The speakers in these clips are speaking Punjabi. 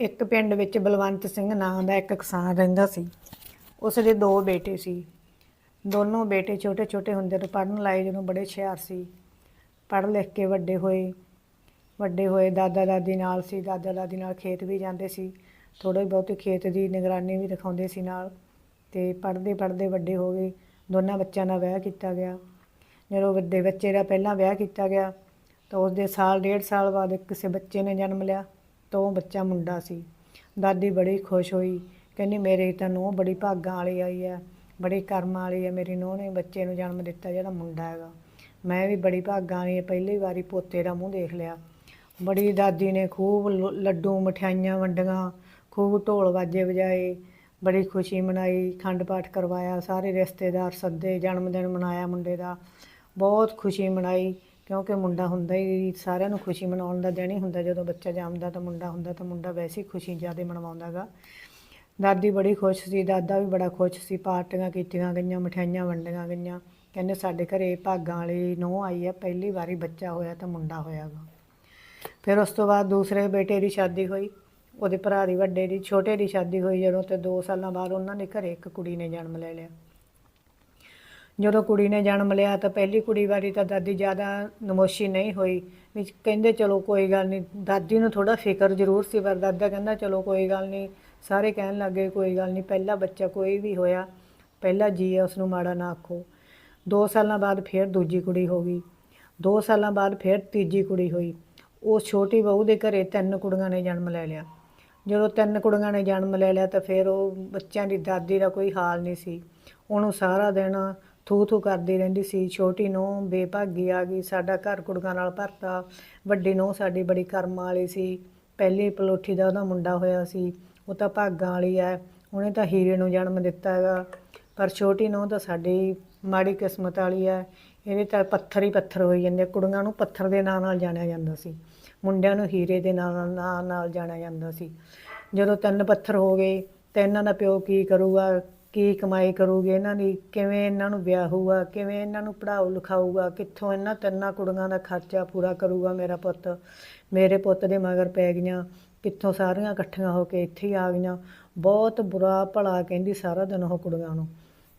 ਇੱਕ ਪਿੰਡ ਵਿੱਚ ਬਲਵੰਤ ਸਿੰਘ ਨਾਂ ਦਾ ਇੱਕ ਕਿਸਾਨ ਰਹਿੰਦਾ ਸੀ। ਉਸ ਦੇ ਦੋ ਬੇਟੇ ਸੀ। ਦੋਨੋਂ ਬੇਟੇ ਛੋਟੇ ਛੋਟੇ ਹੁੰਦੇ ਤੋਂ ਪੜ੍ਹਨ ਲਾਏ ਜਦੋਂ ਬੜੇ ਹੁਸ਼ਿਆਰ ਸੀ। ਪੜ੍ਹ ਲਿਖ ਕੇ ਵੱਡੇ ਹੋਏ। ਵੱਡੇ ਹੋਏ ਦਾਦਾ ਦਾਦੀ ਨਾਲ ਸੀ। ਦਾਦਾ ਦਾਦੀ ਨਾਲ ਖੇਤ ਵੀ ਜਾਂਦੇ ਸੀ। ਥੋੜ੍ਹੇ ਬਹੁਤੇ ਖੇਤ ਦੀ ਨਿਗਰਾਨੀ ਵੀ ਦਿਖਾਉਂਦੇ ਸੀ ਨਾਲ। ਤੇ ਪੜ੍ਹਦੇ ਪੜ੍ਹਦੇ ਵੱਡੇ ਹੋ ਗਏ। ਦੋਨਾਂ ਬੱਚਿਆਂ ਦਾ ਵਿਆਹ ਕੀਤਾ ਗਿਆ। ਜਦੋਂ ਵੱਡੇ ਬੱਚੇ ਦਾ ਪਹਿਲਾਂ ਵਿਆਹ ਕੀਤਾ ਗਿਆ, ਤਾਂ ਉਸ ਦੇ ਸਾਲ, ਡੇਢ ਸਾਲ ਬਾਅਦ ਕਿਸੇ ਬੱਚੇ ਨੇ ਜਨਮ ਲਿਆ। ਤੋਂ ਬੱਚਾ ਮੁੰਡਾ ਸੀ। ਦਾਦੀ ਬੜੀ ਖੁਸ਼ ਹੋਈ, ਕਹਿੰਦੀ ਮੇਰੇ ਤਾਂ ਨੂੰਹ ਬੜੀ ਭਾਗਾਂ ਵਾਲੀ ਆਈ ਹੈ ਬੜੀ ਕਰਮਾਂ ਵਾਲੀ ਹੈ ਮੇਰੀ ਨੂੰਹ ਨੇ ਬੱਚੇ ਨੂੰ ਜਨਮ ਦਿੱਤਾ ਜਿਹੜਾ ਮੁੰਡਾ ਹੈਗਾ। ਮੈਂ ਵੀ ਬੜੀ ਭਾਗਾਂ ਵਾਲੀ ਹੈ ਪਹਿਲੀ ਵਾਰੀ ਪੋਤੇ ਦਾ ਮੂੰਹ ਦੇਖ ਲਿਆ। ਬੜੀ ਦਾਦੀ ਨੇ ਖੂਬ ਲ- ਲੱਡੂ ਮਠਿਆਈਆਂ ਵੰਡੀਆਂ, ਖੂਬ ਢੋਲ ਵਾਜੇ ਵਜਾਏ, ਬੜੀ ਖੁਸ਼ੀ ਮਨਾਈ, ਖੰਡ ਪਾਠ ਕਰਵਾਇਆ, ਸਾਰੇ ਰਿਸ਼ਤੇਦਾਰ ਸੱਦੇ ਜਨਮ ਦਿਨ ਮਨਾਇਆ ਮੁੰਡੇ ਦਾ, ਬਹੁਤ ਖੁਸ਼ੀ ਮਨਾਈ। ਕਿਉਂਕਿ ਮੁੰਡਾ ਹੁੰਦਾ ਹੀ ਸਾਰਿਆਂ ਨੂੰ ਖੁਸ਼ੀ ਮਨਾਉਣ ਦਾ ਦਿਨ ਹੀ ਹੁੰਦਾ। ਜਦੋਂ ਬੱਚਾ ਜੰਮਦਾ ਤਾਂ ਮੁੰਡਾ ਹੁੰਦਾ ਤਾਂ ਮੁੰਡਾ ਵੈਸੇ ਹੀ ਖੁਸ਼ੀ ਜ਼ਿਆਦਾ ਮਨਾਉਂਦਾਗਾ ਦਾਦੀ ਬੜੀ ਖੁਸ਼ ਸੀ, ਦਾਦਾ ਵੀ ਬੜਾ ਖੁਸ਼ ਸੀ, ਪਾਰਟੀਆਂ ਕੀਤੀਆਂ ਗਈਆਂ ਮਠਿਆਈਆਂ ਵੰਡੀਆਂ ਗਈਆਂ। ਕਹਿੰਦੇ ਸਾਡੇ ਘਰੇ ਭਾਗਾਂ ਵਾਲੀ ਨੂੰਹ ਆਈ ਹੈ ਪਹਿਲੀ ਵਾਰੀ ਬੱਚਾ ਹੋਇਆ ਤਾਂ ਮੁੰਡਾ ਹੋਇਆਗਾ ਫਿਰ ਉਸ ਤੋਂ ਬਾਅਦ ਦੂਸਰੇ ਬੇਟੇ ਦੀ ਸ਼ਾਦੀ ਹੋਈ, ਉਹਦੇ ਭਰਾ ਦੀ ਵੱਡੇ ਦੀ, ਛੋਟੇ ਦੀ ਸ਼ਾਦੀ ਹੋਈ ਜਦੋਂ ਤੇ 2 ਸਾਲਾਂ ਬਾਅਦ ਉਹਨਾਂ ਦੇ ਘਰੇ ਇੱਕ ਕੁੜੀ ਨੇ ਜਨਮ ਲੈ ਲਿਆ। ਜਦੋਂ ਕੁੜੀ ਨੇ ਜਨਮ ਲਿਆ ਤਾਂ ਪਹਿਲੀ ਕੁੜੀ ਵਾਰੀ ਤਾਂ ਦਾਦੀ ਜ਼ਿਆਦਾ ਨਮੋਸ਼ੀ ਨਹੀਂ ਹੋਈ। ਵੀ ਕਹਿੰਦੇ ਚਲੋ ਕੋਈ ਗੱਲ ਨਹੀਂ, ਦਾਦੀ ਨੂੰ ਥੋੜਾ ਫਿਕਰ ਜ਼ਰੂਰ ਸੀ, ਪਰ ਦਾਦਾ ਕਹਿੰਦਾ ਚਲੋ ਕੋਈ ਗੱਲ ਨਹੀਂ। ਸਾਰੇ ਕਹਿਣ ਲੱਗੇ ਕੋਈ ਗੱਲ ਨਹੀਂ, ਪਹਿਲਾ ਬੱਚਾ ਕੋਈ ਵੀ ਹੋਇਆ, ਪਹਿਲਾ ਜੀ ਹੈ ਉਸ ਨੂੰ ਮਾੜਾ ਨਾ ਆਖੋ। 2 ਸਾਲਾਂ ਬਾਅਦ ਫਿਰ ਦੂਜੀ ਕੁੜੀ ਹੋ ਗਈ। 2 ਸਾਲਾਂ ਬਾਅਦ ਫਿਰ ਤੀਜੀ ਕੁੜੀ ਹੋਈ। ਉਸ ਛੋਟੀ ਬਹੂ ਦੇ ਘਰੇ ਤਿੰਨ ਕੁੜੀਆਂ ਨੇ ਜਨਮ ਲੈ ਲਿਆ। ਜਦੋਂ ਤਿੰਨ ਕੁੜੀਆਂ ਨੇ ਜਨਮ ਲੈ ਲਿਆ ਤਾਂ ਫਿਰ ਉਹ ਬੱਚਿਆਂ ਦੀ ਦਾਦੀ ਦਾ ਕੋਈ ਹਾਲ ਨਹੀਂ ਸੀ। ਉਹਨੂੰ ਸਾਰਾ ਦਿਨ ਥੂ ਥੂ ਕਰਦੀ ਰਹਿੰਦੀ ਸੀ, ਛੋਟੀ ਨੂੰ ਬੇਭਾਗੀ ਆ ਗਈ, ਸਾਡਾ ਘਰ ਕੁੜੀਆਂ ਨਾਲ ਭਰਤਾ, ਵੱਡੀ ਨੂੰ ਸਾਡੀ ਬੜੀ ਕਰਮ ਵਾਲੀ ਸੀ, ਪਹਿਲੀ ਪਲੋਠੀ ਦਾ ਉਹਦਾ ਮੁੰਡਾ ਹੋਇਆ ਸੀ, ਉਹ ਤਾਂ ਭਾਗਾਂ ਵਾਲੀ ਹੈ ਉਹਨੇ ਤਾਂ ਹੀਰੇ ਨੂੰ ਜਨਮ ਦਿੱਤਾ ਹੈਗਾ, ਪਰ ਛੋਟੀ ਨੂੰ ਤਾਂ ਸਾਡੀ ਮਾੜੀ ਕਿਸਮਤ ਵਾਲੀ ਹੈ ਇਹਦੇ ਤਾਂ ਪੱਥਰ ਹੀ ਪੱਥਰ ਹੋਈ ਜਾਂਦੇ ਕੁੜੀਆਂ ਨੂੰ ਪੱਥਰ ਦੇ ਨਾਂ ਨਾਲ ਜਾਣਿਆ ਜਾਂਦਾ ਸੀ, ਮੁੰਡਿਆਂ ਨੂੰ ਹੀਰੇ ਦੇ ਨਾਂ ਨਾਲ ਨਾਂ ਨਾਲ ਜਾਣਿਆ ਜਾਂਦਾ ਸੀ, ਜਦੋਂ ਤਿੰਨ ਪੱਥਰ ਹੋ ਗਏ, ਤਾਂ ਇਹਨਾਂ ਦਾ ਪਿਓ ਕੀ ਕਰੂਗਾ ਕੀ ਕਮਾਈ ਕਰੂਗੇ ਇਹਨਾਂ ਦੀ, ਕਿਵੇਂ ਇਹਨਾਂ ਨੂੰ ਵਿਆਹੂਗਾ ਕਿਵੇਂ ਇਹਨਾਂ ਨੂੰ ਪੜਾਉ ਲਿਖਾਊਗਾ, ਕਿੱਥੋਂ ਇਹਨਾਂ ਤਿੰਨਾਂ ਕੁੜੀਆਂ ਦਾ ਖਰਚਾ ਪੂਰਾ ਕਰੂਗਾ ਮੇਰਾ ਪੁੱਤ। ਮੇਰੇ ਪੁੱਤ ਦੇ ਮਗਰ ਪੈ ਗਈਆਂ, ਕਿੱਥੋਂ ਸਾਰੀਆਂ ਇਕੱਠੀਆਂ ਹੋ ਕੇ ਇੱਥੇ ਹੀ ਆ ਗਈਆਂ। ਬਹੁਤ ਬੁਰਾ ਭਲਾ ਕਹਿੰਦੀ ਸਾਰਾ ਦਿਨ ਉਹ ਕੁੜੀਆਂ ਨੂੰ।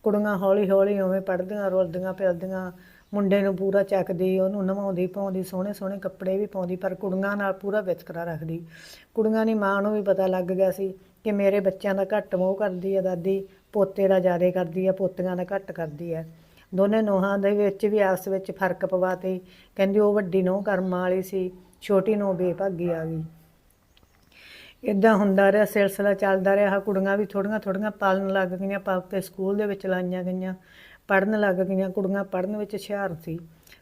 ਕੁੜੀਆਂ ਹੌਲੀ ਹੌਲੀ ਉਵੇਂ ਪੜਦੀਆਂ ਰੁਲਦੀਆਂ ਫਿਰਦੀਆਂ, ਮੁੰਡੇ ਨੂੰ ਪੂਰਾ ਚੱਕਦੀ, ਉਹਨੂੰ ਨਵਾਉਂਦੀ, ਪਾਉਂਦੀ ਸੋਹਣੇ ਸੋਹਣੇ ਕੱਪੜੇ ਵੀ ਪਾਉਂਦੀ, ਪਰ ਕੁੜੀਆਂ ਨਾਲ ਪੂਰਾ ਵਿਤਕਰਾ ਰੱਖਦੀ। ਕੁੜੀਆਂ ਦੀ ਮਾਂ ਨੂੰ ਵੀ ਪਤਾ ਲੱਗ ਗਿਆ ਸੀ ਕਿ ਮੇਰੇ ਬੱਚਿਆਂ ਦਾ ਘੱਟ ਮੋਹ ਕਰਦੀ ਹੈ ਦਾਦੀ ਪੋਤੇ ਦਾ ਜ਼ਿਆਦਾ ਕਰਦੀ ਹੈ ਪੋਤੀਆਂ ਦਾ ਘੱਟ ਕਰਦੀ ਹੈ ਦੋਨੇ ਨੋਹਾਂ ਦੇ ਵਿੱਚ ਵੀ ਆਪਸ ਵਿੱਚ ਫ਼ਰਕ ਪਵਾਤੇ। ਕਹਿੰਦੀ ਉਹ ਵੱਡੀ ਨੋਹ ਕਰਮਾਂ ਵਾਲੀ ਸੀ, ਛੋਟੀ ਨੋਹ ਬੇਭਾਗੀ ਆ ਗਈ। ਇਦਾਂ ਹੁੰਦਾ ਰਿਹਾ, ਸਿਲਸਿਲਾ ਚੱਲਦਾ ਰਿਹਾ। ਕੁੜੀਆਂ ਵੀ ਥੋੜੀਆਂ ਥੋੜੀਆਂ ਪਾਲਣ ਲੱਗ ਗਈਆਂ, ਪਾਪੇ ਸਕੂਲ ਦੇ ਵਿੱਚ ਲਾਈਆਂ ਗਈਆਂ ਪੜਨ ਲੱਗ ਗਈਆਂ। ਕੁੜੀਆਂ ਪੜਨ ਵਿੱਚ ਹੁਸ਼ਿਆਰ ਸੀ।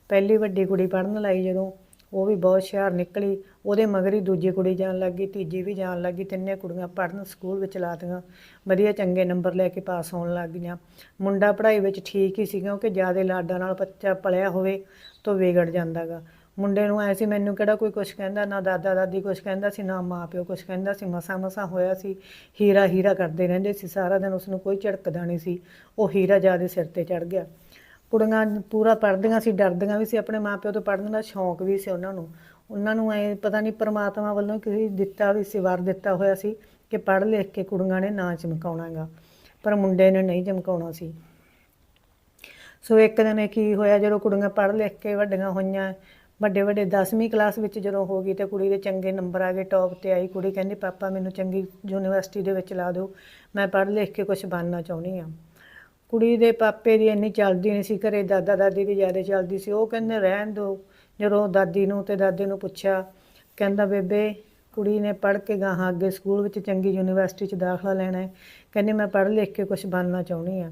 ਪਹਿਲੀ ਵੱਡੀ ਕੁੜੀ ਪੜਨ ਲਾਈ ਜਦੋਂ ਉਹ ਵੀ ਬਹੁਤ ਹੁਸ਼ਿਆਰ ਨਿਕਲੀ। ਉਹਦੇ ਮਗਰ ਹੀ ਦੂਜੀ ਕੁੜੀ ਜਾਣ ਲੱਗੀ ਤੀਜੀ ਵੀ ਜਾਣ ਲੱਗੀ ਤਿੰਨੇ ਕੁੜੀਆਂ ਪੜਨ ਸਕੂਲ ਵਿੱਚ ਲਾਤੀਆਂ ਵਧੀਆ ਚੰਗੇ ਨੰਬਰ ਲੈ ਕੇ ਪਾਸ ਹੋਣ ਲੱਗ ਗਈਆਂ। ਮੁੰਡਾ ਪੜ੍ਹਾਈ ਵਿੱਚ ਠੀਕ ਹੀ ਸੀ ਕਿਉਂਕਿ ਜ਼ਿਆਦਾ ਲਾਡਾਂ ਨਾਲ ਬੱਚਾ ਪਲਿਆ ਹੋਵੇ ਤਾਂ ਵਿਗੜ ਜਾਂਦਾਗਾ ਮੁੰਡੇ ਨੂੰ ਐ ਸੀ, ਮੈਨੂੰ ਕਿਹੜਾ ਕੋਈ ਕੁਝ ਕਹਿੰਦਾ, ਨਾ ਦਾਦਾ ਦਾਦੀ ਕੁਝ ਕਹਿੰਦਾ ਸੀ, ਨਾ ਮਾਂ ਪਿਓ ਕੁਝ ਕਹਿੰਦਾ ਸੀ। ਮਸਾ ਮਸਾ ਹੋਇਆ ਸੀ। ਹੀਰਾ ਹੀਰਾ ਕਰਦੇ ਰਹਿੰਦੇ ਸੀ। ਸਾਰਾ ਦਿਨ ਉਸ ਨੂੰ ਕੋਈ ਝੜਕਦਾ ਨਹੀਂ ਸੀ। ਉਹ ਹੀਰਾ ਜਿਆਦੇ ਸਿਰ ਤੇ ਚੜ ਗਿਆ। ਕੁੜੀਆਂ ਪੂਰਾ ਪੜ੍ਹਦੀਆਂ ਸੀ, ਡਰਦੀਆਂ ਵੀ ਸੀ, ਆਪਣੇ ਮਾਂ ਪਿਓ ਤੋਂ ਪੜ੍ਹਨ ਦਾ ਸ਼ੌਂਕ ਵੀ ਸੀ ਉਹਨਾਂ ਨੂੰ। ਉਹਨਾਂ ਨੂੰ ਐ ਪਤਾ ਨਹੀਂ ਪਰਮਾਤਮਾ ਵੱਲੋਂ ਕਿਸੇ ਦਿੱਤਾ ਵੀ ਸੀ, ਵਰ ਦਿੱਤਾ ਹੋਇਆ ਸੀ ਕਿ ਪੜ੍ਹ ਲਿਖ ਕੇ ਕੁੜੀਆਂ ਨੇ ਨਾਂ ਚਮਕਾਉਣਾਗਾ, ਪਰ ਮੁੰਡੇ ਨੇ ਨਹੀਂ ਚਮਕਾਉਣਾ ਸੀ। ਸੋ ਇੱਕ ਦਿਨ ਕੀ ਹੋਇਆ, ਜਦੋਂ ਕੁੜੀਆਂ ਪੜ੍ਹ ਲਿਖ ਕੇ ਵੱਡੀਆਂ ਹੋਈਆਂ, ਵੱਡੇ ਵੱਡੇ 10ਵੀਂ ਕਲਾਸ ਵਿੱਚ ਜਦੋਂ ਹੋ ਗਈ ਤੇ ਕੁੜੀ ਦੇ ਚੰਗੇ ਨੰਬਰ ਆ ਗਏ, ਟੌਪ ਤੇ ਆਈ ਕੁੜੀ, ਕਹਿੰਦੀ, ਪਾਪਾ, ਮੈਨੂੰ ਚੰਗੀ ਯੂਨੀਵਰਸਿਟੀ ਦੇ ਵਿੱਚ ਲਾ ਦਿਓ, ਮੈਂ ਪੜ੍ਹ ਲਿਖ ਕੇ ਕੁਝ ਬਣਨਾ ਚਾਹੁੰਦੀ ਆ ਕੁੜੀ ਦੇ ਪਾਪੇ ਦੀ ਇੰਨੀ ਚੱਲਦੀ ਨਹੀਂ ਸੀ, ਘਰੇ ਦਾਦਾ ਦਾਦੀ ਦੀ ਜ਼ਿਆਦਾ ਚੱਲਦੀ ਸੀ। ਉਹ ਕਹਿੰਦੇ, ਰਹਿਣ ਦਿਓ ਜਦੋਂ ਦਾਦੀ ਨੂੰ ਤੇ ਦਾਦੇ ਨੂੰ ਪੁੱਛਿਆ, ਕਹਿੰਦਾ, ਬੇਬੇ, ਕੁੜੀ ਨੇ ਪੜ੍ਹ ਕੇ ਗਾਹਾਂ ਅੱਗੇ ਸਕੂਲ ਵਿੱਚ ਚੰਗੀ ਯੂਨੀਵਰਸਿਟੀ 'ਚ ਦਾਖਲਾ ਲੈਣਾ ਹੈ। ਕਹਿੰਦੀ, ਮੈਂ ਪੜ੍ਹ ਲਿਖ ਕੇ ਕੁਝ ਬਣਨਾ ਚਾਹੁੰਦੀ ਆ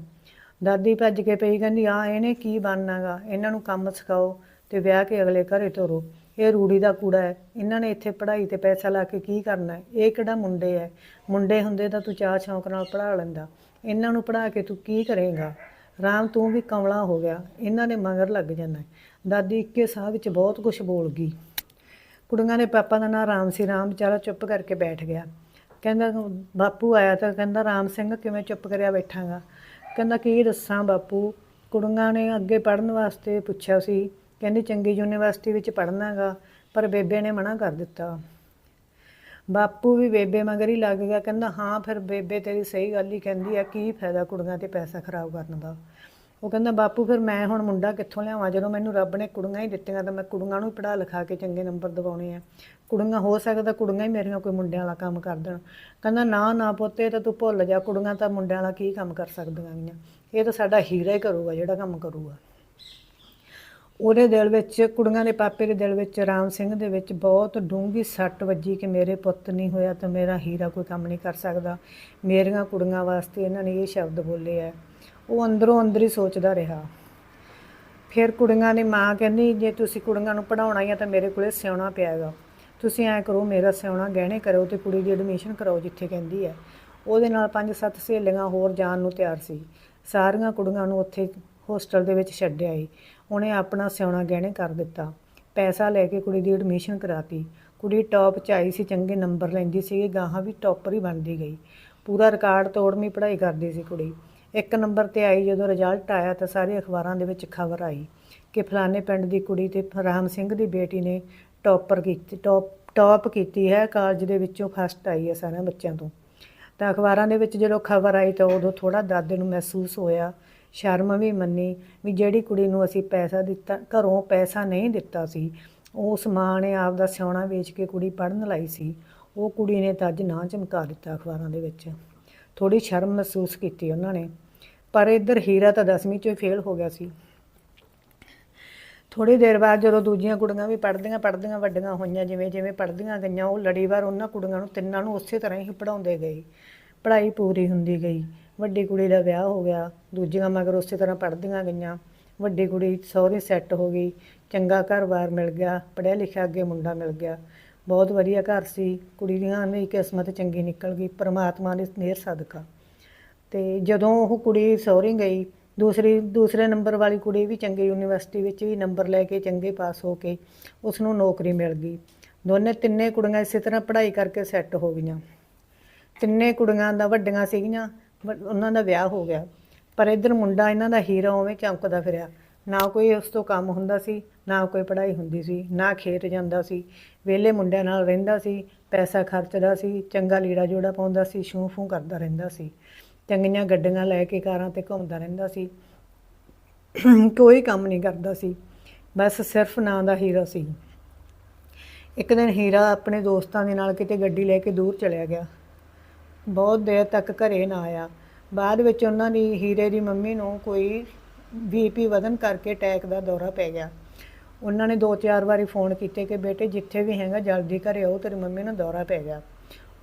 ਦਾਦੀ ਭੱਜ ਕੇ ਪਈ, ਕਹਿੰਦੀ ਆ ਇਹਨੇ ਕੀ ਬਣਨਾਗਾ ਇਹਨਾਂ ਨੂੰ ਕੰਮ ਸਿਖਾਓ ਤੇ ਵਿਆਹ ਕੇ ਅਗਲੇ ਘਰੇ ਤੋਰੋ ਇਹ ਰੂੜੀ ਦਾ ਕੂੜਾ ਹੈ। ਇਹਨਾਂ ਨੇ ਇੱਥੇ ਪੜ੍ਹਾਈ ਤੇ ਪੈਸਾ ਲਾ ਕੇ ਕੀ ਕਰਨਾ ਹੈ? ਇਹ ਕਿਹੜਾ ਮੁੰਡੇ ਹੈ? ਮੁੰਡੇ ਹੁੰਦੇ ਤਾਂ ਤੂੰ ਚਾਹ ਸ਼ੌਂਕ ਨਾਲ ਪੜ੍ਹਾ ਲੈਂਦਾ। ਇਹਨਾਂ ਨੂੰ ਪੜ੍ਹਾ ਕੇ ਤੂੰ ਕੀ ਕਰੇਗਾ? ਰਾਮ, ਤੂੰ ਵੀ ਕਮਲਾ ਹੋ ਗਿਆ। ਇਹਨਾਂ ਨੇ ਮਗਰ ਲੱਗ ਜਾਣਾ ਦਾਦੀ ਇੱਕੇ ਸਾਹ ਵਿੱਚ ਬਹੁਤ ਕੁਝ ਬੋਲ ਗਈ। ਕੁੜੀਆਂ ਦੇ ਪਾਪਾ ਦਾ ਨਾਂ ਰਾਮ ਸੀ। ਰਾਮ ਵਿਚਾਰਾ ਚੁੱਪ ਕਰਕੇ ਬੈਠ ਗਿਆ। ਕਹਿੰਦਾ, ਬਾਪੂ ਆਇਆ ਤਾਂ, ਕਹਿੰਦਾ, ਰਾਮ ਸਿੰਘ, ਕਿਵੇਂ ਚੁੱਪ ਕਰਿਆ ਬੈਠਾਂਗਾ? ਕਹਿੰਦਾ, ਕੀ ਦੱਸਾਂ ਬਾਪੂ? ਕੁੜੀਆਂ ਨੇ ਅੱਗੇ ਪੜਨ ਵਾਸਤੇ ਪੁੱਛਿਆ ਸੀ। ਕਹਿੰਦੀ, ਚੰਗੀ ਯੂਨੀਵਰਸਿਟੀ ਵਿੱਚ ਪੜ੍ਹਨਾਗਾ, ਪਰ ਬੇਬੇ ਨੇ ਮਨਾ ਕਰ ਦਿੱਤਾ। ਬਾਪੂ ਵੀ ਬੇਬੇ ਮਗਰ ਹੀ ਲੱਗ ਗਿਆ, ਕਹਿੰਦਾ, ਹਾਂ, ਫਿਰ ਬੇਬੇ ਤੇਰੀ ਸਹੀ ਗੱਲ ਹੀ ਕਹਿੰਦੀ ਆ, ਕੀ ਫਾਇਦਾ ਕੁੜੀਆਂ ਤੇ ਪੈਸਾ ਖਰਾਬ ਕਰਨ ਦਾ? ਉਹ ਕਹਿੰਦਾ, ਬਾਪੂ, ਫਿਰ ਮੈਂ ਹੁਣ ਮੁੰਡਾ ਕਿੱਥੋਂ ਲਿਆਵਾਂ? ਜਦੋਂ ਮੈਨੂੰ ਰੱਬ ਨੇ ਕੁੜੀਆਂ ਹੀ ਦਿੱਤੀਆਂ, ਤਾਂ ਮੈਂ ਕੁੜੀਆਂ ਨੂੰ ਪੜਾ ਲਿਖਾ ਕੇ ਚੰਗੇ ਨੰਬਰ ਦਿਵਾਉਣੇ ਆ। ਕੁੜੀਆਂ ਹੋ ਸਕਦਾ ਕੁੜੀਆਂ ਹੀ ਮੇਰੀਆਂ ਕੋਈ ਮੁੰਡਿਆਂ ਵਾਲਾ ਕੰਮ ਕਰ ਦੇਣ। ਕਹਿੰਦਾ, ਨਾ ਨਾ ਪੁੱਤ ਤਾਂ ਤੂੰ ਭੁੱਲ ਜਾ, ਕੁੜੀਆਂ ਤਾਂ ਮੁੰਡਿਆਂ ਵਾਲਾ ਕੀ ਕੰਮ ਕਰ ਸਕਦੀਆਂ ਗੀਆਂ? ਇਹ ਤਾਂ ਸਾਡਾ ਹੀਰਾ ਹੀ ਕਰੂਗਾ, ਜਿਹੜਾ ਕੰਮ ਕਰੂਗਾ। ਉਹਦੇ ਦਿਲ ਵਿੱਚ, ਕੁੜੀਆਂ ਦੇ ਪਾਪੇ ਦੇ ਦਿਲ ਵਿੱਚ, ਰਾਮ ਸਿੰਘ ਦੇ ਵਿੱਚ ਬਹੁਤ ਡੂੰਘੀ ਸੱਟ ਵੱਜੀ ਕਿ ਮੇਰੇ ਪੁੱਤ ਨਹੀਂ ਹੋਇਆ ਤਾਂ ਮੇਰਾ ਹੀਰਾ ਕੋਈ ਕੰਮ ਨਹੀਂ ਕਰ ਸਕਦਾ। ਮੇਰੀਆਂ ਕੁੜੀਆਂ ਵਾਸਤੇ ਇਹਨਾਂ ਨੇ ਇਹ ਸ਼ਬਦ ਬੋਲੇ ਆ। ਉਹ ਅੰਦਰੋਂ ਅੰਦਰ ਹੀ ਸੋਚਦਾ ਰਿਹਾ। ਫਿਰ ਕੁੜੀਆਂ ਦੀ ਮਾਂ ਕਹਿੰਦੀ, ਜੇ ਤੁਸੀਂ ਕੁੜੀਆਂ ਨੂੰ ਪੜਾਉਣਾ ਹੀ ਆ ਤਾਂ ਮੇਰੇ ਕੋਲੇ ਸਿਉਣਾ ਪਿਆਗਾ। ਤੁਸੀਂ ਐਂ ਕਰੋ, ਮੇਰਾ ਸਿਉਣਾ ਗਹਿਣੇ ਕਰੋ ਤੇ ਕੁੜੀ ਦੀ ਐਡਮਿਸ਼ਨ ਕਰਾਓ ਜਿੱਥੇ ਕਹਿੰਦੀ ਹੈ ਉਹਦੇ ਨਾਲ ਪੰਜ ਸੱਤ ਸਹੇਲੀਆਂ ਹੋਰ ਜਾਣ ਨੂੰ ਤਿਆਰ ਸੀ। ਸਾਰੀਆਂ ਕੁੜੀਆਂ ਨੂੰ ਉੱਥੇ ਹੋਸਟਲ ਦੇ ਵਿੱਚ ਛੱਡਿਆ ਈ ਉਹਨੇ ਆਪਣਾ ਸਿਆਣਾ ਗਹਿਣੇ ਕਰ ਦਿੱਤਾ। ਪੈਸਾ ਲੈ ਕੇ ਕੁੜੀ ਦੀ ਐਡਮਿਸ਼ਨ ਕਰਾਤੀ। ਕੁੜੀ ਟੌਪ 'ਚ ਆਈ ਸੀ, ਚੰਗੇ ਨੰਬਰ ਲੈਂਦੀ ਸੀ ਗਾਹਾਂ ਵੀ ਟੌਪਰ ਹੀ ਬਣਦੀ ਗਈ। ਪੂਰਾ ਰਿਕਾਰਡ ਤੋੜਵੀਂ ਪੜ੍ਹਾਈ ਕਰਦੀ ਸੀ ਕੁੜੀ। ਇੱਕ ਨੰਬਰ ਤੇ ਆਈ, ਜਦੋਂ ਰਿਜ਼ਲਟ ਆਇਆ ਤਾਂ ਸਾਰੇ ਅਖਬਾਰਾਂ ਦੇ ਵਿੱਚ ਖਬਰ ਆਈ ਕਿ ਫਲਾਣੇ ਪਿੰਡ ਦੀ ਕੁੜੀ ਤੇ ਰਾਮ ਸਿੰਘ ਦੀ ਬੇਟੀ ਨੇ ਟੌਪਰ ਕੀਤੀ ਟੌਪ ਟੌਪ ਕੀਤੀ ਹੈ ਕਾਲਜ ਦੇ ਵਿੱਚੋਂ ਫਸਟ ਆਈ ਹੈ ਸਾਰਿਆਂ ਬੱਚਿਆਂ ਤੋਂ। ਤਾਂ ਅਖਬਾਰਾਂ ਦੇ ਵਿੱਚ ਜਦੋਂ ਖਬਰ ਆਈ ਤਾਂ ਉਦੋਂ ਥੋੜਾ ਦਾਦੇ ਨੂੰ ਮਹਿਸੂਸ ਹੋਇਆ ਸ਼ਰਮ ਵੀ ਮੰਨੀ ਵੀ ਜਿਹੜੀ ਕੁੜੀ ਨੂੰ ਅਸੀਂ ਪੈਸਾ ਦਿੱਤਾ, ਘਰੋਂ ਪੈਸਾ ਨਹੀਂ ਦਿੱਤਾ ਸੀ ਉਸ ਮਾਂ ਨੇ ਆਪ ਦਾ ਸਿਉਣਾ ਵੇਚ ਕੇ ਕੁੜੀ ਪੜਨ ਲਾਈ ਸੀ, ਉਹ ਕੁੜੀ ਨੇ ਤਾਂ ਅੱਜ ਨਾਂ ਚਮਕਾ ਦਿੱਤਾ ਅਖਬਾਰਾਂ ਦੇ ਵਿੱਚ। ਥੋੜੀ ਸ਼ਰਮ ਮਹਿਸੂਸ ਕੀਤੀ ਉਹਨਾਂ ਨੇ, ਪਰ ਇੱਧਰ ਹੀਰਾ ਤਾਂ 10ਵੀਂ ਚੋਂ ਹੀ ਫੇਲ ਹੋ ਗਿਆ ਸੀ। ਥੋੜੀ ਦੇਰ ਬਾਅਦ ਜਦੋਂ ਦੂਜੀਆਂ ਕੁੜੀਆਂ ਵੀ ਪੜ੍ਹਦੀਆਂ ਪੜ੍ਹਦੀਆਂ ਵੱਡੀਆਂ ਹੋਈਆਂ, ਜਿਵੇਂ ਜਿਵੇਂ ਪੜ੍ਹਦੀਆਂ ਗਈਆਂ, ਉਹ ਲੜੀਵਾਰ ਉਹਨਾਂ ਕੁੜੀਆਂ ਨੂੰ ਤਿੰਨਾਂ ਨੂੰ ਉਸੇ ਤਰ੍ਹਾਂ ਹੀ ਪੜਾਉਂਦੇ ਗਏ। ਪੜ੍ਹਾਈ ਪੂਰੀ ਹੁੰਦੀ ਗਈ। ਵੱਡੀ ਕੁੜੀ ਦਾ ਵਿਆਹ ਹੋ ਗਿਆ, ਦੂਜੀਆਂ ਮਗਰ ਉਸੇ ਤਰ੍ਹਾਂ ਪੜ੍ਹਦੀਆਂ ਗਈਆਂ। ਵੱਡੀ ਕੁੜੀ ਸਹੁਰੇ ਸੈੱਟ ਹੋ ਗਈ, ਚੰਗਾ ਘਰ-ਬਾਰ ਮਿਲ ਗਿਆ, ਪੜ੍ਹਿਆ ਲਿਖਿਆ ਅੱਗੇ ਮੁੰਡਾ ਮਿਲ ਗਿਆ। ਬਹੁਤ ਵਧੀਆ ਘਰ ਸੀ, ਕੁੜੀ ਦੀਆਂ ਦੀ ਕਿਸਮਤ ਚੰਗੀ ਨਿਕਲ ਗਈ, ਪ੍ਰਮਾਤਮਾ ਦੇ ਮਿਹਰ ਸਦਕਾ। ਤੇ ਜਦੋਂ ਉਹ ਕੁੜੀ ਸਹੁਰੇ ਗਈ, ਦੂਸਰੀ, ਦੂਸਰੇ ਨੰਬਰ ਵਾਲੀ ਕੁੜੀ ਵੀ ਚੰਗੀ ਯੂਨੀਵਰਸਿਟੀ ਵਿੱਚ ਵੀ ਨੰਬਰ ਲੈ ਕੇ ਚੰਗੇ ਪਾਸ ਹੋ ਕੇ ਉਸ ਨੂੰ ਨੌਕਰੀ ਮਿਲ ਗਈ। ਦੋਨੇ ਤਿੰਨੇ ਕੁੜੀਆਂ ਇਸੇ ਤਰ੍ਹਾਂ ਪੜ੍ਹਾਈ ਕਰਕੇ ਸੈੱਟ ਹੋ ਗਈਆਂ। ਤਿੰਨੇ ਕੁੜੀਆਂ ਦਾ ਵੱਡੀਆਂ ਸੀਗੀਆਂ ਵ- ਉਹਨਾਂ ਦਾ ਵਿਆਹ ਹੋ ਗਿਆ। ਪਰ ਇੱਧਰ ਮੁੰਡਾ ਇਹਨਾਂ ਦਾ ਹੀਰਾ ਉਵੇਂ ਚਮਕਦਾ ਫਿਰਿਆ। ਨਾ ਕੋਈ ਉਸ ਤੋਂ ਕੰਮ ਹੁੰਦਾ ਸੀ, ਨਾ ਕੋਈ ਪੜ੍ਹਾਈ ਹੁੰਦੀ ਸੀ, ਨਾ ਖੇਤ ਜਾਂਦਾ ਸੀ। ਵਿਹਲੇ ਮੁੰਡਿਆਂ ਨਾਲ ਰਹਿੰਦਾ ਸੀ, ਪੈਸਾ ਖਰਚਦਾ ਸੀ, ਚੰਗਾ ਲੀੜਾ ਜੋੜਾ ਪਾਉਂਦਾ ਸੀ ਸ਼ੂੰ ਫੂੰ ਕਰਦਾ ਰਹਿੰਦਾ ਸੀ। ਚੰਗੀਆਂ ਗੱਡੀਆਂ ਲੈ ਕੇ ਕਾਰਾਂ ਤੇ ਘੁੰਮਦਾ ਰਹਿੰਦਾ ਸੀ। ਕੋਈ ਕੰਮ ਨਹੀਂ ਕਰਦਾ ਸੀ। ਬਸ ਸਿਰਫ ਨਾਂ ਦਾ ਹੀਰਾ ਸੀ। ਇੱਕ ਦਿਨ ਹੀਰਾ ਆਪਣੇ ਦੋਸਤਾਂ ਦੇ ਨਾਲ ਕਿਤੇ ਗੱਡੀ ਲੈ ਕੇ ਦੂਰ ਚਲਿਆ ਗਿਆ। ਬਹੁਤ ਦੇਰ ਤੱਕ ਘਰੇ ਨਾ ਆਇਆ। ਬਾਅਦ ਵਿੱਚ ਉਹਨਾਂ ਦੀ ਹੀਰੇ ਦੀ ਮੰਮੀ ਨੂੰ ਕੋਈ ਬੀਪੀ ਵਧਨ ਕਰਕੇ ਅਟੈਕ ਦਾ ਦੌਰਾ ਪੈ ਗਿਆ। ਉਹਨਾਂ ਨੇ ਦੋ ਚਾਰ ਵਾਰੀ ਫੋਨ ਕੀਤੇ ਕਿ ਬੇਟੇ ਜਿੱਥੇ ਵੀ ਹੈਗਾ ਜਲਦੀ ਘਰੇ ਆਓ, ਤੇਰੀ ਮੰਮੀ ਨੂੰ ਦੌਰਾ ਪੈ ਗਿਆ।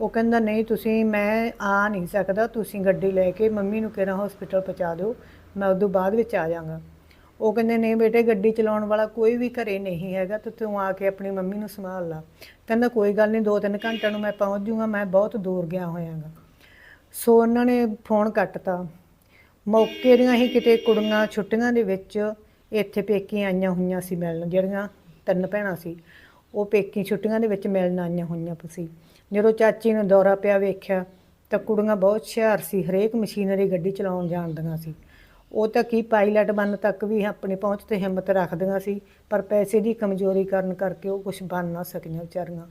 ਉਹ ਕਹਿੰਦਾ, ਨਹੀਂ, ਤੁਸੀਂ, ਮੈਂ ਆ ਨਹੀਂ ਸਕਦਾ, ਤੁਸੀਂ ਗੱਡੀ ਲੈ ਕੇ ਮੰਮੀ ਨੂੰ ਕਿਹੜਾ ਹਸਪੀਟਲ ਪਹੁੰਚਾ ਦਿਓ, ਮੈਂ ਉਦੋਂ ਬਾਅਦ ਵਿੱਚ ਆ ਜਾਵਾਂਗਾ। ਉਹ ਕਹਿੰਦੇ, ਨਹੀਂ ਬੇਟੇ, ਗੱਡੀ ਚਲਾਉਣ ਵਾਲਾ ਕੋਈ ਵੀ ਘਰੇ ਨਹੀਂ ਹੈਗਾ, ਤੇ ਤੂੰ ਆ ਕੇ ਆਪਣੀ ਮੰਮੀ ਨੂੰ ਸੰਭਾਲ ਲਾ। ਕਹਿੰਦਾ, ਕੋਈ ਗੱਲ ਨਹੀਂ 2-3 ਘੰਟਿਆਂ ਨੂੰ ਮੈਂ ਪਹੁੰਚ ਜਾਊਂਗਾ ਮੈਂ ਬਹੁਤ ਦੂਰ ਗਿਆ ਹੋਇਆਗਾ। ਸੋ ਉਹਨਾਂ ਨੇ ਫੋਨ ਕੱਟਤਾ। ਮੌਕੇ ਦੀਆਂ ਹੀ ਕਿਤੇ ਕੁੜੀਆਂ ਛੁੱਟੀਆਂ ਦੇ ਵਿੱਚ ਇੱਥੇ ਪੇਕੀ ਆਈਆਂ ਹੋਈਆਂ ਸੀ ਮਿਲਣ, ਜਿਹੜੀਆਂ ਤਿੰਨ ਭੈਣਾਂ ਸੀ। ਉਹ ਪੇਕੀ ਛੁੱਟੀਆਂ ਦੇ ਵਿੱਚ ਮਿਲਣ ਆਈਆਂ ਹੋਈਆਂ ਸੀ। ਜਦੋਂ ਚਾਚੀ ਨੂੰ ਦੌਰਾ ਪਿਆ ਵੇਖਿਆ, ਤਾਂ ਕੁੜੀਆਂ ਬਹੁਤ ਹੁਸ਼ਿਆਰ ਸੀ, ਹਰੇਕ ਮਸ਼ੀਨਰੀ ਗੱਡੀ ਚਲਾਉਣ ਜਾਣਦੀਆਂ ਸੀ। ਉਹ ਤਾਂ ਕੀ ਪਾਇਲਟ ਬਣਨ ਤੱਕ ਵੀ ਆਪਣੀ ਪਹੁੰਚ ਤੇ ਹਿੰਮਤ ਰੱਖਦੀਆਂ ਸੀ, ਪਰ ਪੈਸੇ ਦੀ ਕਮਜ਼ੋਰੀ ਕਾਰਨ ਕਰਕੇ ਉਹ ਕੁਝ ਬਣ ਨਾ ਸਕੀਆਂ ਵਿਚਾਰੀਆਂ।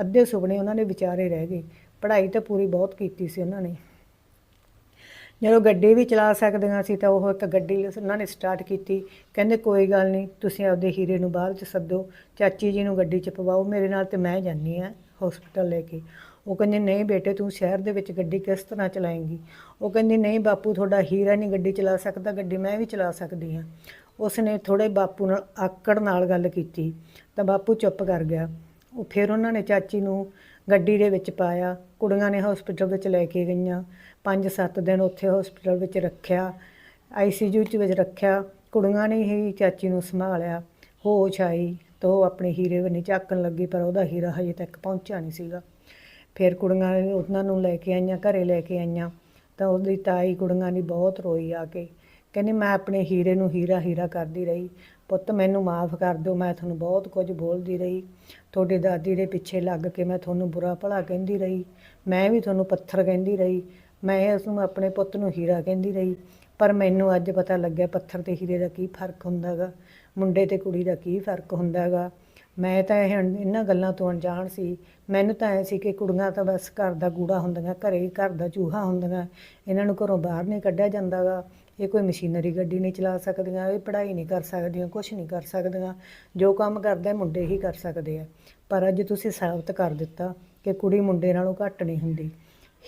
ਅੱਧੇ ਸੁਪਨੇ ਉਹਨਾਂ ਦੇ ਵਿਚਾਰੇ ਰਹਿ ਗਏ। ਪੜ੍ਹਾਈ ਤਾਂ ਪੂਰੀ ਬਹੁਤ ਕੀਤੀ ਸੀ ਉਹਨਾਂ ਨੇ। ਜਦੋਂ ਗੱਡੀ ਵੀ ਚਲਾ ਸਕਦੀਆਂ ਸੀ ਤਾਂ ਉਹ ਇੱਕ ਗੱਡੀ ਉਹਨਾਂ ਨੇ ਸਟਾਰਟ ਕੀਤੀ। ਕਹਿੰਦੇ, ਕੋਈ ਗੱਲ ਨਹੀਂ, ਤੁਸੀਂ ਆਪਦੇ ਹੀਰੇ ਨੂੰ ਬਾਹਰ ਚ ਸੱਦੋ। ਚਾਚੀ ਜੀ ਨੂੰ ਗੱਡੀ ਚ ਪਵਾਓ, ਮੇਰੇ ਨਾਲ ਤੇ ਮੈਂ ਜਾਨੀ ਆ ਹਸਪੀਟਲ ਲੈ ਕੇ। ਉਹ ਕਹਿੰਦੀ, ਨਹੀਂ ਬੇਟੇ, ਤੂੰ ਸ਼ਹਿਰ ਦੇ ਵਿੱਚ ਗੱਡੀ ਕਿਸ ਤਰ੍ਹਾਂ ਚਲਾਏਂਗੀ? ਉਹ ਕਹਿੰਦੀ, ਨਹੀਂ ਬਾਪੂ, ਤੁਹਾਡਾ ਹੀਰਾ ਨਹੀਂ ਗੱਡੀ ਚਲਾ ਸਕਦਾ, ਗੱਡੀ ਮੈਂ ਵੀ ਚਲਾ ਸਕਦੀ ਹਾਂ। ਉਸ ਨੇ ਥੋੜੇ ਬਾਪੂ ਨਾਲ ਆਕੜ ਨਾਲ ਗੱਲ ਕੀਤੀ, ਤਾਂ ਬਾਪੂ ਚੁੱਪ ਕਰ ਗਿਆ। ਉਹ ਫਿਰ ਉਹਨਾਂ ਨੇ ਚਾਚੀ ਨੂੰ ਗੱਡੀ ਦੇ ਵਿੱਚ ਪਾਇਆ, ਕੁੜੀਆਂ ਨੇ ਹਸਪੀਟਲ ਵਿੱਚ ਲੈ ਕੇ ਗਈਆਂ 5-7 ਦਿਨ ਉੱਥੇ ਹਸਪੀਟਲ ਵਿੱਚ ਰੱਖਿਆ ਆਈਸੀਯੂ ਚ ਵਿੱਚ ਰੱਖਿਆ, ਕੁੜੀਆਂ ਨੇ ਹੀ ਚਾਚੀ ਨੂੰ ਸੰਭਾਲਿਆ। ਹੋਸ਼ ਆਈ ਤਾਂ ਉਹ ਆਪਣੇ ਹੀਰੇ ਵੱਲ ਝਾਕਣ ਲੱਗੀ, ਪਰ ਉਹਦਾ ਹੀਰਾ ਹਜੇ ਤੱਕ ਪਹੁੰਚਿਆ ਨਹੀਂ ਸੀਗਾ। ਫਿਰ ਕੁੜੀਆਂ ਨੇ ਉਹਨਾਂ ਨੂੰ ਲੈ ਕੇ ਆਈਆਂ, ਘਰੇ ਲੈ ਕੇ ਆਈਆਂ। ਤਾਂ ਉਹਦੀ ਤਾਈ ਕੁੜੀਆਂ ਦੀ ਬਹੁਤ ਰੋਈ ਆ ਕੇ। ਕਹਿੰਦੀ, ਮੈਂ ਆਪਣੇ ਹੀਰੇ ਨੂੰ ਹੀਰਾ ਹੀਰਾ ਕਰਦੀ ਰਹੀ। ਪੁੱਤ, ਮੈਨੂੰ ਮਾਫ ਕਰ ਦਿਓ, ਮੈਂ ਤੁਹਾਨੂੰ ਬਹੁਤ ਕੁਝ ਬੋਲਦੀ ਰਹੀ। ਤੁਹਾਡੇ ਦਾਦੀ ਦੇ ਪਿੱਛੇ ਲੱਗ ਕੇ ਮੈਂ ਤੁਹਾਨੂੰ ਬੁਰਾ ਭਲਾ ਕਹਿੰਦੀ ਰਹੀ। ਮੈਂ ਵੀ ਤੁਹਾਨੂੰ ਪੱਥਰ ਕਹਿੰਦੀ ਰਹੀ। ਮੈਂ ਇਸ ਨੂੰ ਆਪਣੇ ਪੁੱਤ ਨੂੰ ਹੀਰਾ ਕਹਿੰਦੀ ਰਹੀ। ਪਰ ਮੈਨੂੰ ਅੱਜ ਪਤਾ ਲੱਗਿਆ, ਪੱਥਰ ਤੇ ਹੀਰੇ ਦਾ ਕੀ ਫ਼ਰਕ ਹੁੰਦਾ ਗਾ ਮੁੰਡੇ ਤੇ ਕੁੜੀ ਦਾ ਕੀ ਫ਼ਰਕ ਹੁੰਦਾ ਗਾ ਮੈਂ ਤਾਂ ਇਹ ਅਣ- ਇਹਨਾਂ ਗੱਲਾਂ ਤੋਂ ਅਣਜਾਣ ਸੀ। ਮੈਨੂੰ ਤਾਂ ਐ ਸੀ ਕਿ ਕੁੜੀਆਂ ਤਾਂ ਬਸ ਘਰ ਦਾ ਗੂੜਾ ਹੁੰਦੀਆਂ, ਘਰੇ ਹੀ ਘਰ ਦਾ ਚੂਹਾ ਹੁੰਦੀਆਂ। ਇਹਨਾਂ ਨੂੰ ਘਰੋਂ ਬਾਹਰ ਨਹੀਂ ਕੱਢਿਆ ਜਾਂਦਾਗਾ। ਇਹ ਕੋਈ ਮਸ਼ੀਨਰੀ ਗੱਡੀ ਨਹੀਂ ਚਲਾ ਸਕਦੀਆਂ, ਇਹ ਪੜ੍ਹਾਈ ਨਹੀਂ ਕਰ ਸਕਦੀਆਂ ਕੁਝ ਨਹੀਂ ਕਰ ਸਕਦੀਆਂ। ਜੋ ਕੰਮ ਕਰਦੇ ਮੁੰਡੇ ਹੀ ਕਰ ਸਕਦੇ ਆ। ਪਰ ਅੱਜ ਤੁਸੀਂ ਸਾਬਤ ਕਰ ਦਿੱਤਾ ਕਿ ਕੁੜੀ ਮੁੰਡੇ ਨਾਲੋਂ ਘੱਟ ਨਹੀਂ ਹੁੰਦੀ।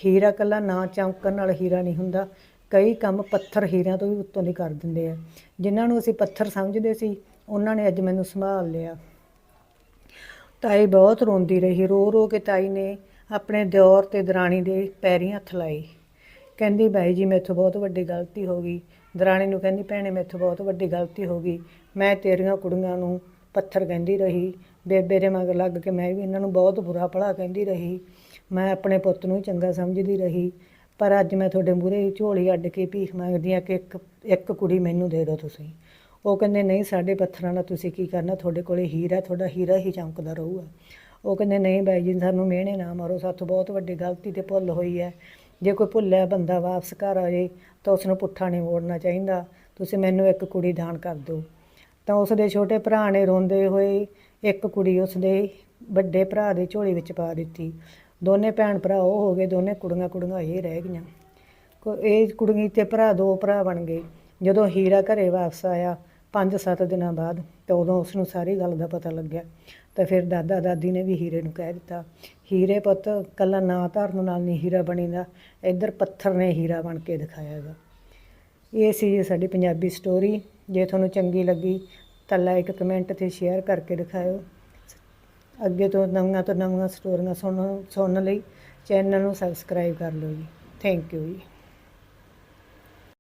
ਹੀਰਾ ਕੱਲਾ ਨਾ ਚਮਕਣ ਨਾਲ ਹੀਰਾ ਨਹੀਂ ਹੁੰਦਾ। ਕਈ ਕੰਮ ਪੱਥਰ ਹੀਰਿਆਂ ਤੋਂ ਵੀ ਉੱਤੋਂ ਦੀ ਕਰ ਦਿੰਦੇ ਆ। ਜਿਨ੍ਹਾਂ ਨੂੰ ਅਸੀਂ ਪੱਥਰ ਸਮਝਦੇ ਸੀ, ਉਹਨਾਂ ਨੇ ਅੱਜ ਮੈਨੂੰ ਸੰਭਾਲ ਲਿਆ। ਤਾਈ ਬਹੁਤ ਰੋਂਦੀ ਰਹੀ, ਰੋ ਰੋ ਕੇ ਤਾਈ ਨੇ ਆਪਣੇ ਦਿਓਰ ਤੇ ਦਰਾਣੀ ਦੇ ਪੈਰੀਂ ਹੱਥ ਲਾਏ। ਕਹਿੰਦੀ ਬਾਈ ਜੀ, ਮੈਥੋਂ ਬਹੁਤ ਵੱਡੀ ਗਲਤੀ ਹੋ ਗਈ। ਦਰਾਣੀ ਨੂੰ ਕਹਿੰਦੀ, ਭੈਣੇ, ਮੈਥੋਂ ਬਹੁਤ ਵੱਡੀ ਗਲਤੀ ਹੋ ਗਈ। ਮੈਂ ਤੇਰੀਆਂ ਕੁੜੀਆਂ ਨੂੰ ਪੱਥਰ ਕਹਿੰਦੀ ਰਹੀ। ਬੇਬੇ ਦੇ ਮਗਰ ਲੱਗ ਕੇ ਮੈਂ ਵੀ ਇਹਨਾਂ ਨੂੰ ਬਹੁਤ ਬੁਰਾ ਭਲਾ ਕਹਿੰਦੀ ਰਹੀ। ਮੈਂ ਆਪਣੇ ਪੁੱਤ ਨੂੰ ਚੰਗਾ ਸਮਝਦੀ ਰਹੀ। ਪਰ ਅੱਜ ਮੈਂ ਤੁਹਾਡੇ ਮੂਹਰੇ ਝੋਲੀ ਅੱਡ ਕੇ ਭੀਖ ਮੰਗਦੀ ਆ ਕਿ ਇੱਕ ਇੱਕ ਕੁੜੀ ਮੈਨੂੰ ਦੇ ਦਿਓ ਤੁਸੀਂ। ਉਹ ਕਹਿੰਦੇ, ਨਹੀਂ, ਸਾਡੇ ਪੱਥਰਾਂ ਨਾਲ ਤੁਸੀਂ ਕੀ ਕਰਨਾ? ਤੁਹਾਡੇ ਕੋਲੇ ਹੀਰਾ ਤੁਹਾਡਾ ਹੀਰਾ ਹੀ ਚਮਕਦਾ ਰਹੂਗਾ। ਉਹ ਕਹਿੰਦੇ, ਨਹੀਂ ਬਾਈ ਜੀ, ਸਾਨੂੰ ਮਿਹਣੇ ਨਾ ਮਾਰੋ, ਸਾਥੋਂ ਬਹੁਤ ਵੱਡੀ ਗਲਤੀ ਤੇ ਭੁੱਲ ਹੋਈ ਹੈ। ਜੇ ਕੋਈ ਭੁੱਲਿਆ ਬੰਦਾ ਵਾਪਸ ਘਰ ਆ ਜੇ, ਤਾਂ ਉਸ ਨੂੰ ਪੁੱਠਾ ਨਹੀਂ ਮੋੜਨਾ ਚਾਹੀਦਾ। ਤੁਸੀਂ ਮੈਨੂੰ ਇੱਕ ਕੁੜੀ ਦਾਨ ਕਰ ਦਿਓ। ਤਾਂ ਉਸ ਦੇ ਛੋਟੇ ਭਰਾ ਨੇ ਰੋਂਦੇ ਹੋਏ ਇੱਕ ਕੁੜੀ ਉਸ ਦੇ ਵੱਡੇ ਭਰਾ ਦੇ ਝੋਲੀ ਵਿੱਚ ਪਾ ਦਿੱਤੀ। ਦੋਨੇ ਭੈਣ ਭਰਾ ਉਹ ਹੋ ਗਏ, ਦੋਨੇ ਕੁੜੀਆਂ ਕੁੜੀਆਂ ਇਹ ਰਹਿ ਗਈਆਂ। ਕੋ, ਇਹ ਕੁੜੀ ਤੇ ਭਰਾ, ਦੋ ਭਰਾ ਬਣ ਗਏ। ਜਦੋਂ ਹੀਰਾ ਘਰੇ ਵਾਪਸ ਆਇਆ 5-7 ਦਿਨਾਂ ਬਾਅਦ ਤਾਂ ਉਦੋਂ ਉਸ ਨੂੰ ਸਾਰੀ ਗੱਲ ਦਾ ਪਤਾ ਲੱਗਿਆ। ਤਾਂ ਫਿਰ ਦਾਦਾ ਦਾਦੀ ਨੇ ਵੀ ਹੀਰੇ ਨੂੰ ਕਹਿ ਦਿੱਤਾ, ਹੀਰੇ ਪੁੱਤ, ਕੱਲਾ ਨਾ ਧਰਨ ਨਾਲ ਨਹੀਂ ਹੀਰਾ ਬਣੀਦਾ, ਇੱਧਰ ਪੱਥਰ ਨੇ ਹੀਰਾ ਬਣ ਕੇ ਦਿਖਾਇਆ ਹੈਗਾ। ਇਹ ਸੀ ਸਾਡੀ ਪੰਜਾਬੀ ਸਟੋਰੀ ਜੇ ਤੁਹਾਨੂੰ ਚੰਗੀ ਲੱਗੀ ਤਾਂ ਲਾਈਕ ਕਮੈਂਟ ਤੇ ਸ਼ੇਅਰ ਕਰਕੇ ਦਿਖਾਇਓ। ਅੱਗੇ ਤੋਂ ਨਵੀਆਂ ਤੋਂ ਨਵੀਆਂ ਸਟੋਰੀਆਂ ਸੁਣਨ ਸੁਣਨ ਲਈ ਚੈਨਲ ਨੂੰ ਸਬਸਕ੍ਰਾਈਬ ਕਰ ਲਓ ਜੀ। ਥੈਂਕ ਯੂ ਜੀ।